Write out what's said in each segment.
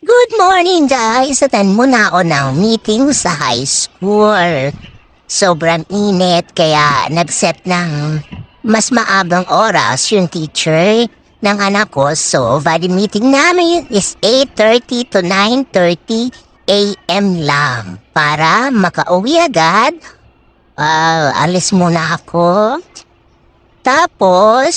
Good morning guys! Atan muna ako ng meeting sa high school. Sobrang init kaya nag-set ng mas maabang oras yung teacher ng anak ko. So, bali meeting namin is 8.30 to 9.30 a.m. lang. Para makauwi agad, ah, alis muna ako. Tapos,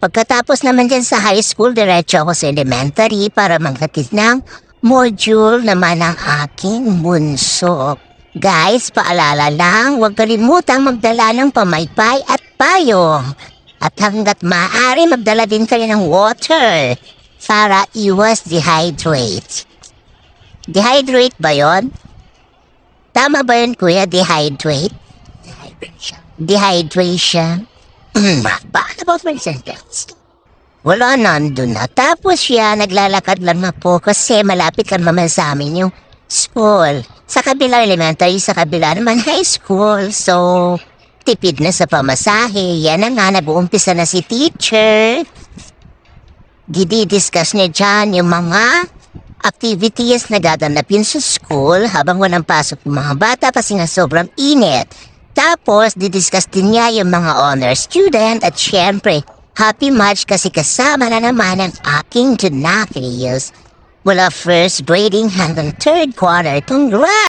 Pagkatapos naman dyan sa high school, diretso ako sa elementary para maghatid ng module naman ng aking bunso. Guys, paalala lang, huwag kalimutang magdala ng pamaypay at payong. At hanggat maaari, magdala din kayo ng water para iwas dehydrate. Dehydrate ba yon? Tama ba yun, kuya? Dehydrate? Dehydration. Dehydration. Hmm, paano ba may sentence? Wala nandun na. Tapos siya, naglalakad lang na po kasi malapit lang naman sa amin yung school. Sa kabila elementary, sa kabila naman high school. So, tipid na sa pamasahe. Yan na nga, nag-uumpisa na si teacher. Didi-discuss niya dyan yung mga activities na gaganapin sa school habang walang pasok ng mga bata kasi nga sobrang init. Tapos, didiscuss din niya yung mga honor student at syempre, happy match kasi kasama na naman ang aking Janakrius. Mula first grading hanggang third quarter. Congrats!